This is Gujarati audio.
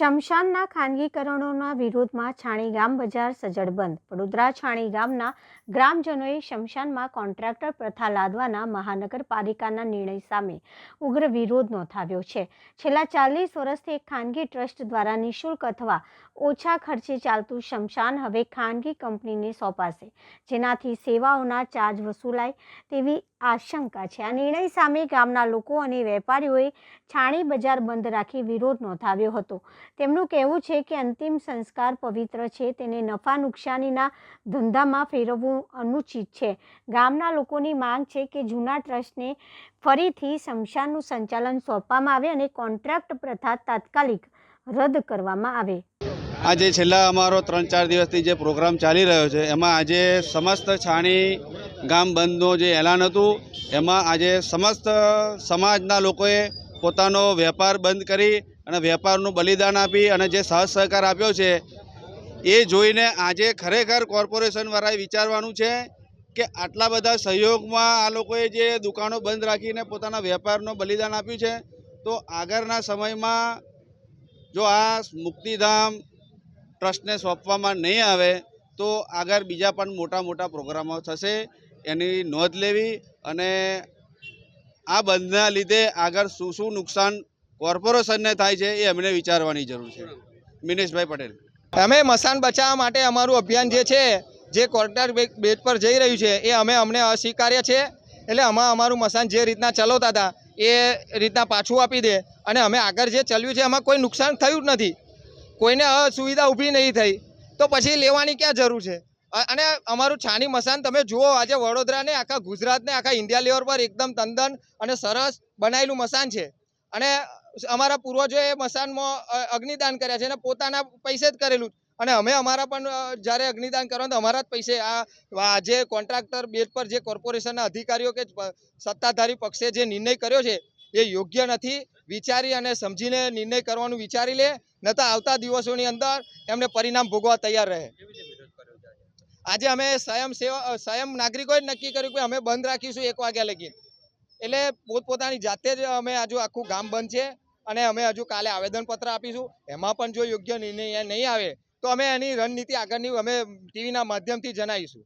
શમશાનના ખાનગીકરણોના વિરોધમાં છાણી ગામ બજાર સજ્જડ બંધ. વડોદરા છાણી ગામના ગ્રામજનોએ શમશાનમાં કોન્ટ્રાક્ટર પ્રથા લાદવાના મહાનગરપાલિકાના નિર્ણય સામે ઉગ્ર વિરોધ નોંધાવ્યો છે. છેલ્લા ચાલીસ વર્ષથી એક ખાનગી ટ્રસ્ટ દ્વારા નિઃશુલ્ક અથવા ઓછા ખર્ચે ચાલતું શમશાન હવે ખાનગી કંપનીને સોંપાશે. જેનાથી સેવાઓના ચાર્જ વસૂલાય તેવી આશંકા છે. આ નિર્ણય સામે ગામના લોકો અને વેપારીઓએ છાણી બજાર બંધ રાખી વિરોધ નોંધાવ્યો હતો. તેમનું કહેવું છે કે અંતિમ સંસ્કાર પવિત્ર છે. તેને નફા નુકસાનીના ધંધામાં ફેરવવું અનુચિત છે. ગામના લોકોની માંગ છે કે જૂના ટ્રસ્ટને ફરીથી શમશાનનું સંચાલન સોંપવામાં આવે અને કોન્ટ્રાક્ટ પ્રથા તાત્કાલિક રદ કરવામાં આવે. આજે છેલ્લા અમારો ત્રણ ચાર દિવસથી જે પ્રોગ્રામ ચાલી રહ્યો છે, એમાં આજે સમસ્ત છાણી ગામ બંધનું જે એલાન હતું, એમાં આજે સમસ્ત સમાજના લોકોએ પોતાનો વેપાર બંધ કરી અને વેપારનું બલિદાન આપી અને જે સહજ સહકાર આપ્યો છે, એ જોઈને આજે ખરેખર કોર્પોરેશનવાળાએ વિચારવાનું છે કે આટલા બધા સહયોગમાં આ લોકોએ જે દુકાનો બંધ રાખીને પોતાના વેપારનું બલિદાન આપ્યું છે, તો આગળના સમયમાં જો આ મુક્તિધામ ટ્રસ્ટને સોંપવામાં નહીં આવે તો આગળ બીજા પણ મોટા મોટા પ્રોગ્રામો થશે. એની નોંધ લેવી અને આ બંધના લીધે આગળ શું શું નુકસાન કોર્પોરેશનને થાય છે એ અમને વિચારવાની જરૂર છે. મિનેશભાઈ પટેલ. અમે મસાન બચાવવા માટે અમારું અભિયાન જે છે, જે કોર્ટર બેટ પર જઈ રહ્યું છે, એ અમે અમને અસ્વીકાર્ય છે. એટલે અમે અમારું મસાન જે રીતના ચલાવતા હતા, એ રીતના પાછું આપી દે અને અમે આગળ જે ચલ્યું છે, એમાં કોઈ નુકસાન થયું જ નથી. કોઈને અસુવિધા ઊભી નહીં થઈ, તો પછી લેવાની ક્યાં જરૂર છે? અને અમારું છાની મસાન તમે જુઓ, આજે વડોદરાને, આખા ગુજરાતને, આખા ઇન્ડિયા લેવલ પર એકદમ તંદન અને સરસ બનાવેલું મસાન છે. અને અમારા પૂર્વજોએ મસાનમાં અગ્નિદાન કર્યા છે અને પોતાના પૈસે જ કરેલું. અને અમે અમારા પણ જ્યારે અગ્નિદાન કરવાનું તો અમારા જ પૈસે. આ જે કોન્ટ્રાક્ટર બેટ પર જે કોર્પોરેશનના અધિકારીઓ કે સત્તાધારી પક્ષે જે નિર્ણય કર્યો છે એ યોગ્ય નથી, વિચારી અને સમજીને નિર્ણય કરવાનું વિચારી લે નતા આવતા દિવસોની અંદર એમને પરિણામ ભોગવા તૈયાર રહે. આજે અમે સ્વયં સેવા સ્વયં નાગરિકોએ નક્કી કર્યું કે અમે બંધ રાખીશું એક વાગ્યા લગી. એટલે પોતપોતાની જાતે જ અમે હજુ આખું ગામ બંધ છે અને અમે હજુ કાલે આવેદનપત્ર આપીશું. એમાં પણ જો યોગ્ય નિર્ણય નહીં આવે, તો અમે એની રણનીતિ આગળની અમે ટીવીના માધ્યમથી જણાવીશું.